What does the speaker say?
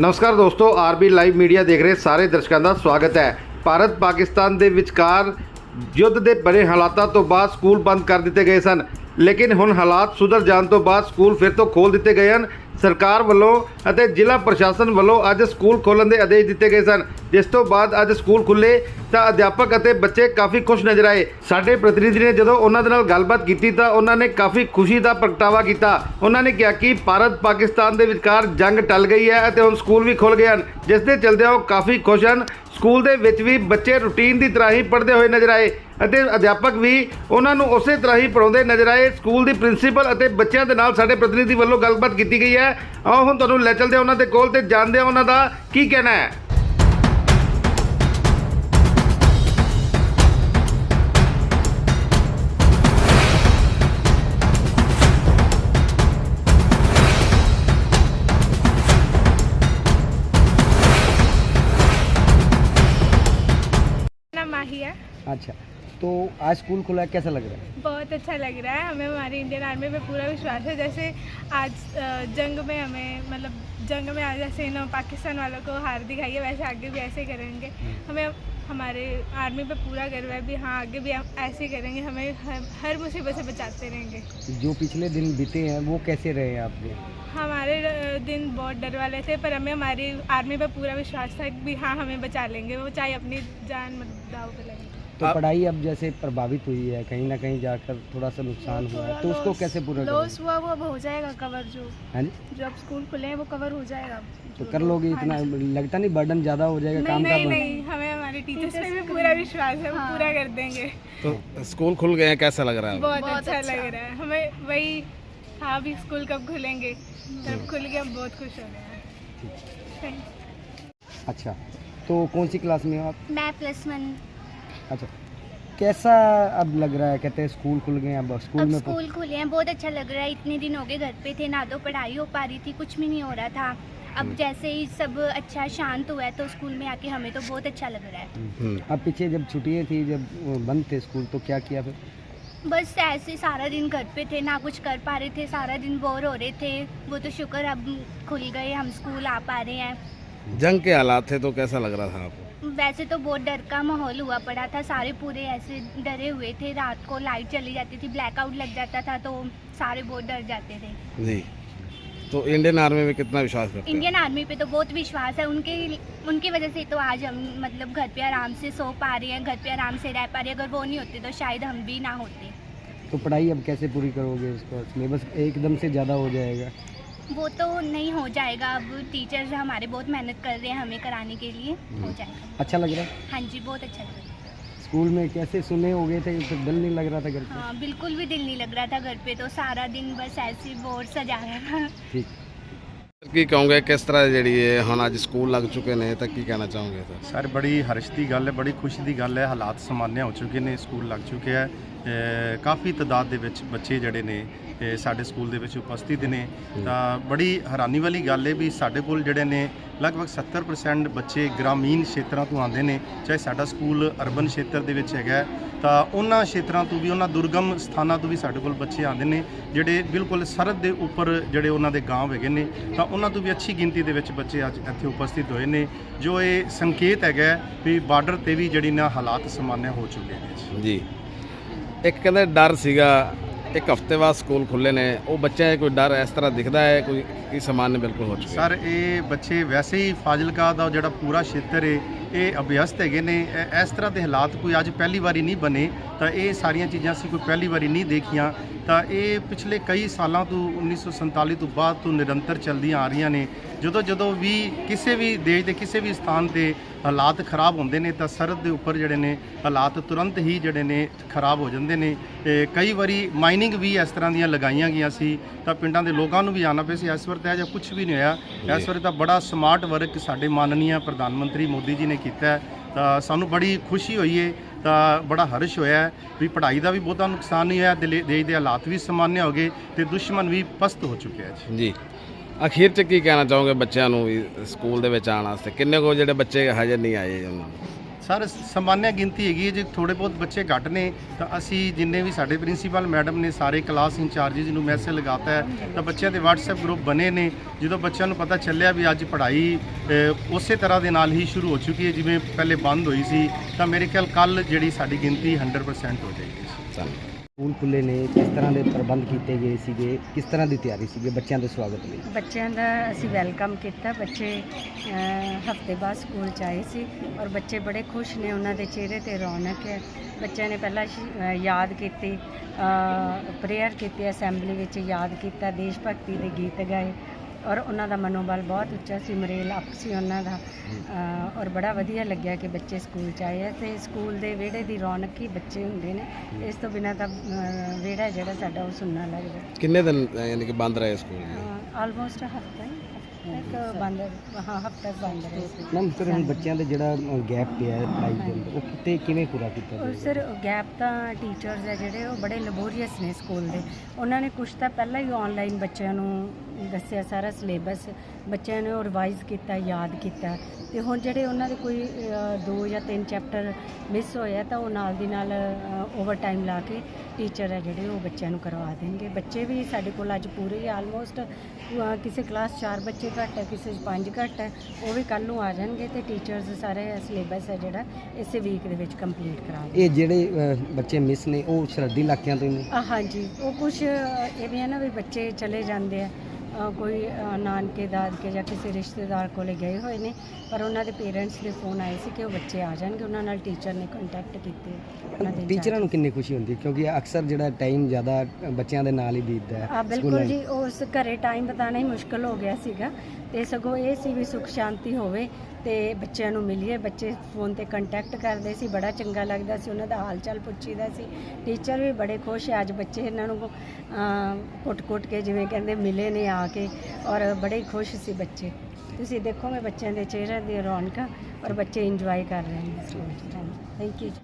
ਨਮਸਕਾਰ ਦੋਸਤੋ, RB live media ਦੇਖ ਰਹੇ ਸਾਰੇ ਦਰਸ਼ਕਾਂ ਦਾ ਸਵਾਗਤ ਹੈ। ਭਾਰਤ ਪਾਕਿਸਤਾਨ ਦੇ ਵਿਚਕਾਰ ਯੁੱਧ ਦੇ ਬਣੇ ਹਾਲਾਤਾਂ ਤੋਂ ਬਾਅਦ ਸਕੂਲ ਬੰਦ ਕਰ ਦਿੱਤੇ ਗਏ ਸਨ। ਲੇਕਿਨ ਹੁਣ ਹਾਲਾਤ ਸੁਧਰ ਜਾਣ ਤੋਂ ਬਾਅਦ ਸਕੂਲ ਫਿਰ ਤੋਂ ਖੋਲ ਦਿੱਤੇ ਗਏ ਹਨ। ਸਰਕਾਰ ਵੱਲੋਂ ਅਤੇ ਜ਼ਿਲ੍ਹਾ ਪ੍ਰਸ਼ਾਸਨ ਵੱਲੋਂ ਅੱਜ ਸਕੂਲ ਖੋਲ੍ਹਣ ਦੇ ਆਦੇਸ਼ ਦਿੱਤੇ ਗਏ ਸਨ। ਜਿਸ ਤੋਂ ਬਾਅਦ ਅੱਜ ਸਕੂਲ ਖੁੱਲੇ ਤਾਂ ਅਧਿਆਪਕ ਅਤੇ ਬੱਚੇ ਕਾਫੀ ਖੁਸ਼ ਨਜ਼ਰ ਆਏ। ਸਾਡੇ ਪ੍ਰਤੀਨਿਧੀ ਨੇ ਜਦੋਂ ਉਹਨਾਂ ਦੇ ਨਾਲ ਗੱਲਬਾਤ ਕੀਤੀ ਤਾਂ ਉਹਨਾਂ ਨੇ ਕਾਫੀ ਖੁਸ਼ੀ ਦਾ ਪ੍ਰਗਟਾਵਾ ਕੀਤਾ। ਉਹਨਾਂ ਨੇ ਕਿਹਾ ਕਿ ਭਾਰਤ ਪਾਕਿਸਤਾਨ ਦੇ ਵਿਚਕਾਰ ਜੰਗ ਟਲ ਗਈ ਹੈ ਅਤੇ ਹੁਣ ਸਕੂਲ ਵੀ ਖੁੱਲ ਗਏ ਹਨ, ਜਿਸ ਦੇ ਚਲਦਿਆਂ ਉਹ ਕਾਫੀ ਖੁਸ਼ ਹਨ ਸਕੂਲ ਦੇ ਵਿੱਚ ਵੀ ਬੱਚੇ ਰੁਟੀਨ ਦੀ ਤਰ੍ਹਾਂ ਹੀ ਪੜ੍ਹਦੇ ਹੋਏ ਨਜ਼ਰ ਆਏ ਅਤੇ ਅਧਿਆਪਕ ਵੀ ਉਹਨਾਂ ਨੂੰ ਉਸੇ ਤਰ੍ਹਾਂ ਹੀ ਪੜਾਉਂਦੇ ਨਜ਼ਰ ਆਏ। ਸਕੂਲ ਦੀ ਪ੍ਰਿੰਸੀਪਲ ਅਤੇ ਬੱਚਿਆਂ ਦੇ ਨਾਲ ਸਾਡੇ ਪ੍ਰਤੀਨਿਧੀ ਵੱਲੋਂ ਗੱਲਬਾਤ ਕੀਤੀ ਗਈ ਹੈ। ਆਓ ਹੁਣ ਤੁਹਾਨੂੰ ਲੈ ਚੱਲਦੇ ਹਾਂ ਉਹਨਾਂ ਦੇ ਕੋਲ ਤੇ ਜਾਣਦੇ ਹਾਂ ਉਹਨਾਂ ਦਾ ਕੀ ਕਹਿਣਾ ਹੈ। अच्छा तो आज स्कूल खुला है कैसा लग रहा है? बहुत अच्छा लग रहा है। हमें हमारी इंडियन आर्मी पे पूरा विश्वास है। जैसे आज जंग में हमें मतलब जंग में आज जैसे इन पाकिस्तान वालों को हार दिखाई है वैसे आगे भी ऐसे करेंगे। हमें हमारे आर्मी पे पूरा गर्व है भी हाँ आगे भी हम ऐसे करेंगे। हमें हर, हर मुसीबत से बचाते रहेंगे। जो पिछले दिन बीते हैं वो कैसे रहे आपके? हमारे दिन बहुत डर वाले थे पर हमें हमारी आर्मी पे पूरा विश्वास था कि भी हाँ हमें बचा लेंगे। वो चाहे अपनी जान दाव पे लगे। तो पढ़ाई अब जैसे प्रभावित हुई है कहीं ना कहीं जाकर थोड़ा सा नुकसान हुआ है। तो उसको कैसे पूरा लॉस हुआ वो अब हो जाएगा कवर जो है जो? अब स्कूल खुले हैं वो कवर हो जाएगा तो कर लोगे इतना? लगता नहीं बर्डन ज़्यादा हो जाएगा काम का नहीं हमें हमारे टीचर्स पे भी पूरा विश्वास है वो पूरा कर देंगे। तो स्कूल खुल गए हैं कैसा लग रहा है? बहुत, अच्छा, लग रहा है। हमें वही था भी स्कूल कब खुलेंगे? जब खुल गए हम बहुत खुश हो गए हैं। अच्छा तो कौन सी क्लास में हो आप? मैं प्लस वन अच्छा। कैसा अब लग रहा है? कहते हैं स्कूल खुल गए हैं अब स्कूल अब में स्कूल खुले हैं बहुत अच्छा लग रहा है। इतने दिन हो गए घर पे थे ना तो पढ़ाई हो पा रही थी कुछ भी नहीं हो रहा था। अब जैसे ही सब अच्छा शांत हुआ है तो स्कूल में आके हमें तो बहुत अच्छा लग रहा है। हम्म, अब पीछे जब छुट्टियाँ थी जब बंद थे स्कूल तो क्या किया फिर? बस ऐसे सारा दिन घर पे थे ना कुछ कर पा रहे थे सारा दिन बोर हो रहे थे। वो तो शुक्र अब खुल गए हम स्कूल आ पा रहे हैं। जंग के हालात थे तो कैसा लग रहा था आपको? वैसे तो बहुत डर का माहौल हुआ पड़ा था। सारे पूरे ऐसे डरे हुए थे। रात को लाइट चली जाती थी ब्लैकआउट लग जाता था तो सारे बहुत डर जाते थे। जी। तो इंडियन आर्मी में कितना विश्वास करते हैं? इंडियन आर्मी पे तो बहुत विश्वास है। उनके उनकी वजह से तो आज हम मतलब घर पे आराम से सो पा रहे हैं घर पे आराम से रह पा रहे हैं। अगर वो नहीं होते तो शायद हम भी ना होते। तो पढ़ाई अब कैसे पूरी करोगे उसको? सिलेबस एकदम से ज़्यादा हो जाएगा। वो तो नहीं हो जाएगा। अब टीचर्स हमारे बहुत मेहनत कर रहे हैं हमें कराने के लिए। हो जाएगा। अच्छा लग रहा है? हाँ जी बहुत अच्छा लग रहा है। स्कूल में कैसे सुने हो गए थे? तो दिल नहीं लग रहा था घर पे? हाँ बिल्कुल भी दिल नहीं लग रहा था घर पे। तो सारा दिन बस ऐसे बोर्ड बोर सजा रहा था। ठीक। ਕੀ ਕਹੋਗੇ ਕਿਸ ਤਰ੍ਹਾਂ ਜਿਹੜੀ ਹੈ ਹੁਣ ਅੱਜ ਸਕੂਲ ਲੱਗ ਚੁੱਕੇ ਨੇ ਤਾਂ ਕੀ ਕਹਿਣਾ ਚਾਹੋਗੇ ਸਰ? ਸਰ ਬੜੀ ਹਰਸ਼ ਦੀ ਗੱਲ ਹੈ ਬੜੀ ਖੁਸ਼ੀ ਦੀ ਗੱਲ ਹੈ ਹਾਲਾਤ ਸਮਾਨਿਆ ਹੋ ਚੁੱਕੇ ਨੇ ਸਕੂਲ ਲੱਗ ਚੁੱਕੇ ਹੈ। ਅ, ਕਾਫੀ ਤਦਾਦ ਦੇ ਵਿੱਚ ਬੱਚੇ ਜਿਹੜੇ ਨੇ ਇਹ ਸਾਡੇ ਸਕੂਲ ਦੇ ਵਿੱਚ ਉਪਸਥਿਤ ਨੇ। ਤਾਂ ਬੜੀ ਹੈਰਾਨੀ ਵਾਲੀ ਗੱਲ ਹੈ ਵੀ ਸਾਡੇ ਕੋਲ ਜਿਹੜੇ ਨੇ ਲਗਭਗ 70% ਬੱਚੇ ਗ੍ਰਾਮੀਣ ਖੇਤਰਾਂ ਤੋਂ ਆਉਂਦੇ ਨੇ, ਚਾਹੇ ਸਾਡਾ ਸਕੂਲ ਅਰਬਨ ਖੇਤਰ ਦੇ ਵਿੱਚ ਹੈਗਾ ਤਾਂ ਉਹਨਾਂ ਖੇਤਰਾਂ ਤੋਂ ਵੀ, ਉਹਨਾਂ ਦੁਰਗਮ ਸਥਾਨਾਂ ਤੋਂ ਵੀ ਸਾਡੇ ਕੋਲ ਬੱਚੇ ਆਉਂਦੇ ਨੇ, ਜਿਹੜੇ ਬਿਲਕੁਲ ਸਰਹੱਦ ਦੇ ਉੱਪਰ ਜਿਹੜੇ ਉਹਨਾਂ ਦੇ ਗਾਂਵ ਹੈਗੇ ਨੇ, ਤਾਂ ਉਹਨਾਂ ਤੋਂ ਵੀ ਅੱਛੀ ਗਿਣਤੀ ਦੇ ਵਿੱਚ ਬੱਚੇ ਅੱਜ ਇੱਥੇ ਉਪਸਥਿਤ ਹੋਏ ਨੇ, ਜੋ ਇਹ ਸੰਕੇਤ ਹੈਗਾ ਵੀ ਬਾਰਡਰ ਤੇ ਵੀ ਜਿਹੜੀ ਨਾ ਹਾਲਾਤ ਸਮਾਨਿਆ ਹੋ ਚੁੱਕੇ ਨੇ ਜੀ। ਇੱਕ ਕਹਿੰਦੇ ਡਰ ਸੀਗਾ ਇੱਕ ਹਫ਼ਤੇ ਬਾਅਦ ਸਕੂਲ ਖੁੱਲੇ ਨੇ। ਉਹ ਬੱਚਿਆਂ 'ਚ ਕੋਈ ਡਰ ਇਸ ਤਰ੍ਹਾਂ ਦਿਖਦਾ ਹੈ, ਕੋਈ ਕਿ ਸਮਾਨ ਬਿਲਕੁਲ ਹੋ ਚੁੱਕੇ ਸਰ, ਇਹ ਬੱਚੇ ਵੈਸੇ ਹੀ ਫਾਜ਼ਿਲਕਾ ਦਾ ਜਿਹੜਾ ਪੂਰਾ ਖੇਤਰ ਹੈ ਇਹ ਅਭਿਅਸਤ ਹੈਗੇ ਨੇ। ਇਹ- ਇਸ ਤਰ੍ਹਾਂ ਦੇ ਹਾਲਾਤ ਕੋਈ ਅੱਜ ਪਹਿਲੀ ਵਾਰੀ ਨਹੀਂ ਬਣੇ, ਤਾਂ ਇਹ ਸਾਰੀਆਂ ਚੀਜ਼ਾਂ ਅਸੀਂ ਕੋਈ ਪਹਿਲੀ ਵਾਰੀ ਨਹੀਂ ਦੇਖੀਆਂ। ਤਾਂ ਇਹ ਪਿਛਲੇ ਕਈ ਸਾਲਾਂ ਤੋਂ 1947 ਤੋਂ ਬਾਅਦ ਤੋਂ ਨਿਰੰਤਰ ਚੱਲਦੀਆਂ ਆ ਰਹੀਆਂ ਨੇ। ਜਦੋਂ ਜਦੋਂ ਵੀ ਕਿਸੇ ਵੀ ਦੇਸ਼ ਦੇ ਕਿਸੇ ਵੀ ਸਥਾਨ ਤੇ ਹਾਲਾਤ ਖਰਾਬ ਹੁੰਦੇ ਨੇ, ਤਾਂ ਸਰਹੱਦ ਦੇ ਉੱਪਰ ਜਿਹੜੇ ਨੇ, ਹਾਲਾਤ ਤੁਰੰਤ ਹੀ ਜਿਹੜੇ ਨੇ, ਖਰਾਬ ਹੋ ਜਾਂਦੇ ਨੇ। ਤੇ ਕਈ ਵਾਰੀ ਮਾਈਨਿੰਗ ਵੀ ਇਸ ਤਰ੍ਹਾਂ ਦੀਆਂ ਲਗਾਈਆਂ ਗਈਆਂ ਸੀ, ਤਾਂ ਪਿੰਡਾਂ ਦੇ ਲੋਕਾਂ ਨੂੰ ਵੀ ਆਉਣਾ ਪਿਆ ਸੀ। ਇਸ ਵਾਰ ਤਾਂ ਇਹ ਜਿਹਾ ਕੁਝ ਵੀ ਨਹੀਂ ਹੋਇਆ। ਇਸ ਵਾਰ ਤਾਂ ਬੜਾ ਸਮਾਰਟ ਵਰਕ ਸਾਡੇ ਮਾਨਨੀਆ ਪ੍ਰਧਾਨ ਮੰਤਰੀ ਮੋਦੀ ਜੀ ਨੇ ਕੀਤਾ ਹੈ। ਤਾਂ ਸਾਨੂੰ ਬੜੀ ਖੁਸ਼ੀ ਹੋਈ ਹੈ ਤਾਂ ਬੜਾ ਹਰਸ਼ ਹੋਇਆ ਵੀ ਪੜ੍ਹਾਈ ਦਾ ਵੀ ਬਹੁਤਾ ਨੁਕਸਾਨ ਨਹੀਂ ਹੋਇਆ, ਦਿਲੇ- ਦੇਸ਼ ਦੇ ਹਾਲਾਤ ਵੀ ਸਮਾਨਿਆ ਹੋ ਗਏ ਤੇ ਦੁਸ਼ਮਣ ਵੀ ਪਸਤ ਹੋ ਚੁੱਕਿਆ ਜੀ। ਜੀ। ਅਖੀਰ 'ਚ ਕੀ ਕਹਿਣਾ ਚਾਹੋਗੇ ਬੱਚਿਆਂ ਨੂੰ ਵੀ ਸਕੂਲ ਦੇ ਵਿੱਚ ਆਉਣ ਵਾਸਤੇ? ਕਿੰਨੇ ਕੋ ਜਿਹੜੇ ਬੱਚੇ ਹਜੇ ਨਹੀਂ ਆਏ ਉਹਨਾਂ ਨੂੰ? ਸਰ, ਸਮਾਨਿਆ ਗਿਣਤੀ ਹੈਗੀ ਹੈ, ਜੇ ਥੋੜੇ ਬਹੁਤ ਬੱਚੇ ਘੱਟ ਨੇ, ਤਾਂ ਅਸੀਂ ਜਿੰਨੇ ਵੀ ਸਾਡੇ ਪ੍ਰਿੰਸੀਪਲ ਮੈਡਮ ਨੇ, ਸਾਰੇ ਕਲਾਸ ਇੰਚਾਰਜਿਸ ਨੂੰ ਮੈਸੇਜ ਲਗਾਤਾ ਹੈ, ਤਾਂ ਬੱਚਿਆਂ ਦੇ WhatsApp ਗਰੁੱਪ ਬਣੇ ਨੇ। ਜਦੋਂ ਬੱਚਿਆਂ ਨੂੰ ਪਤਾ ਚੱਲਿਆ ਵੀ ਅੱਜ ਪੜ੍ਹਾਈ ਉਸੇ ਤਰ੍ਹਾਂ ਦੇ ਨਾਲ ਹੀ ਸ਼ੁਰੂ ਹੋ ਚੁੱਕੀ ਹੈ, ਜਿਵੇਂ ਪਹਿਲੇ ਬੰਦ ਹੋਈ ਸੀ, ਤਾਂ ਮੇਰੇ ਖਿਆਲ ਕੱਲ ਜਿਹੜੀ ਸਾਡੀ ਗਿਣਤੀ 100% ਹੋ ਜਾਏਗੀ। ਸਾਨੂੰ ਸਕੂਲ ਖੁੱਲੇ ਨੇ, ਕਿਸ ਤਰ੍ਹਾਂ ਦੇ ਪ੍ਰਬੰਧ ਕੀਤੇ ਗਏ ਸੀਗੇ, ਕਿਸ ਤਰ੍ਹਾਂ ਦੀ ਤਿਆਰੀ ਸੀਗੀ, ਬੱਚਿਆਂ ਦੇ ਸਵਾਗਤ ਲਈ? ਬੱਚਿਆਂ ਦਾ ਅਸੀਂ ਵੈਲਕਮ ਕੀਤਾ। ਬੱਚੇ ਹਫ਼ਤੇ ਬਾਅਦ ਸਕੂਲ ਚ ਆਏ ਸੀ ਔਰ ਬੱਚੇ ਬੜੇ ਖੁਸ਼ ਨੇ, ਉਹਨਾਂ ਦੇ ਚਿਹਰੇ ਤੇ ਰੌਣਕ ਹੈ। ਬੱਚਿਆਂ ਨੇ ਪਹਿਲਾਂ ਸ਼ੀ- ਯਾਦ ਕੀਤੀ ਪ੍ਰੇਅਰ ਕੀਤੀ ਅਸੈਂਬਲੀ ਵਿੱਚ ਯਾਦ ਕੀਤਾ, ਦੇਸ਼ ਭਗਤੀ ਦੇ ਗੀਤ ਗਾਏ। ਔਰ ਉਹਨਾਂ ਦਾ ਮਨੋਬਲ ਬਹੁਤ ਉੱਚਾ ਸੀ ਮਰੇਲ ਅਪ ਸੀ ਉਹਨਾਂ ਦਾ। ਅ, ਔਰ ਬੜਾ ਵਧੀਆ ਲੱਗਿਆ ਕਿ ਬੱਚੇ ਸਕੂਲ ਚ ਆਏ ਆ। ਤੇ ਸਕੂਲ ਦੇ ਵਿਹੜੇ ਦੀ ਰੌਣਕ ਹੀ ਬੱਚੇ ਹੁੰਦੇ ਨੇ। ਇਸ ਤੋਂ ਬਿਨਾਂ ਤਾਂ ਵਿਹੜਾ ਜਿਹੜਾ ਸਾਡਾ ਉਹ ਸੁੰਨਾ ਲੱਗਦਾ। ਕਿੰਨੇ ਦਿਨ ਅ, ਯਾਨੀ ਕਿ ਬੰਦ ਰਹੇ ਸਕੂਲ? ਆਲਮੋਸਟ ਹਫਤਾ ਹੀ ਇੱਕ ਬੰਦ ਹਾਂ ਹਫਤਾ ਬੰਦ ਰਹੇ। ਸੀ ਮੈਮ ਫਿਰ ਹੁਣ ਬੱਚਿਆਂ ਦੇ ਜਿਹੜਾ ਗੈਪ ਪਿਆ ਹੈ ਪੜ੍ਹਾਈ ਦੇ ਅੰਦਰ ਉਹ ਕਿਤੇ ਕਿਵੇਂ ਪੂਰਾ ਕੀਤਾ ਔਰ ਸਰ ਗੈਪ ਤਾਂ ਟੀਚਰਸ ਹੈ ਜਿਹੜੇ ਉਹ ਬੜੇ ਲੈਬੋਰੀਅਸ ਨੇ ਸਕੂਲ ਦੇ। ਉਹਨਾਂ ਨੇ ਕੁਝ ਤਾਂ ਪਹਿਲਾਂ ਹੀ ਆਨਲਾਈਨ ਬੱਚਿਆਂ ਨੂੰ ਦੱਸਿਆ ਸਾਰਾ ਸਿਲੇਬਸ ਬੱਚਿਆਂ ਨੇ ਉਹ ਰਿਵਾਈਜ਼ ਕੀਤਾ ਯਾਦ ਕੀਤਾ। ਤੇ ਹੁਣ ਜਿਹੜੇ ਉਹਨਾਂ ਦੇ ਕੋਈ ਦੋ ਜਾਂ ਤਿੰਨ ਚੈਪਟਰ ਮਿਸ ਹੋਇਆ ਤਾਂ ਉਹ ਨਾਲ ਦੀ ਨਾਲ ਓਵਰ ਟਾਈਮ ਲਾ ਕੇ ਟੀਚਰ ਹੈ ਜਿਹੜੇ ਉਹ ਬੱਚਿਆਂ ਨੂੰ ਕਰਵਾ ਦੇਣਗੇ। ਬੱਚੇ ਵੀ ਸਾਡੇ ਕੋਲ ਅੱਜ ਪੂਰੇ ਆਲਮੋਸਟ ਕਿਸੇ ਕਲਾਸ 4 ਬੱਚੇ ਘੱਟ ਹੈ ਕਿਸੇ 'ਚ 5 ਘੱਟ ਹੈ ਉਹ ਵੀ ਕੱਲ ਨੂੰ ਆ ਜਾਣਗੇ ਤੇ ਟੀਚਰਸ ਸਾਰੇ ਸਿਲੇਬਸ ਹੈ ਜਿਹੜਾ ਇਸੇ ਵੀਕ ਦੇ ਵਿੱਚ ਕੰਪਲੀਟ ਕਰਾ ਦੇਣਗੇ। ਇਹ ਜਿਹੜੇ ਬੱਚੇ ਮਿਸ ਨੇ ਉਹ ਸਰਹੱਦੀ ਇਲਾਕਿਆਂ ਤੋਂ ਨੇ? ਆ ਹਾਂਜੀ। ਉਹ ਕੁਝ ਇਵੇਂ ਹੈ ਨਾ ਵੀ ਬੱਚੇ ਚਲੇ ਜਾਂਦੇ ਆ। ਕੋਈ ਨਾਨਕੇ ਦਾਦਕੇ ਜਾਂ ਕਿਸੇ ਰਿਸ਼ਤੇਦਾਰ ਕੋਲੇ ਗਏ ਹੋਏ ਨੇ ਪਰ ਉਹਨਾਂ ਦੇ ਪੇਰੈਂਟਸ ਦੇ ਫੋਨ ਆਏ ਸੀ ਕਿ ਉਹ ਬੱਚੇ ਆ ਜਾਣਗੇ। ਉਹਨਾਂ ਨਾਲ ਟੀਚਰ ਨੇ ਕੰਟੈਕਟ ਕੀਤੇ। ਉਹਨਾਂ ਦੇ ਟੀਚਰਾਂ ਨੂੰ ਕਿੰਨੀ ਖੁਸ਼ੀ ਹੁੰਦੀ ਕਿਉਂਕਿ ਅਕਸਰ ਜਿਹੜਾ ਟਾਈਮ ਜ਼ਿਆਦਾ ਬੱਚਿਆਂ ਦੇ ਨਾਲ ਹੀ ਬੀਤਦਾ ਹੈ ਬਿਲਕੁਲ। ਜੀ ਉਸ ਘਰੇ ਟਾਈਮ ਬਤਾਣਾ ਹੀ ਮੁਸ਼ਕਲ ਹੋ ਗਿਆ ਸੀਗਾ। ਤੇ ਸਗੋਂ ਇਹ ਸੀ ਵੀ ਸੁਖ ਸ਼ਾਂਤੀ ਹੋਵੇ ਤੇ ਬੱਚਿਆਂ ਨੂੰ ਮਿਲੀਏ। ਬੱਚੇ ਫੋਨ ਤੇ ਕੰਟੈਕਟ ਕਰਦੇ ਸੀ ਬੜਾ ਚੰਗਾ ਲੱਗਦਾ ਸੀ ਉਹਨਾਂ ਦਾ ਹਾਲ ਚਾਲ ਪੁੱਛੀਦਾ ਸੀ। ਟੀਚਰ ਵੀ ਬੜੇ ਖੁਸ਼ ਹੈ ਅੱਜ ਬੱਚੇ ਇਹਨਾਂ ਨੂੰ ਕੁੱਟ-ਕੁੱਟ ਕੇ ਜਿਵੇਂ ਕਹਿੰਦੇ ਮਿਲੇ ਨੇ ਆ ਕੇ ਔਰ ਬੜੇ ਹੀ ਖੁਸ਼ ਸੀ ਬੱਚੇ। ਤੁਸੀਂ ਦੇਖੋਗੇ ਬੱਚਿਆਂ ਦੇ ਚਿਹਰੇ ਦੀ ਰੌਣਕਾਂ ਔਰ ਬੱਚੇ ਇੰਜੋਏ ਕਰ ਰਹੇ ਨੇ ਸਕੂਲ 'ਚ ਥੈਂਕ ਯੂ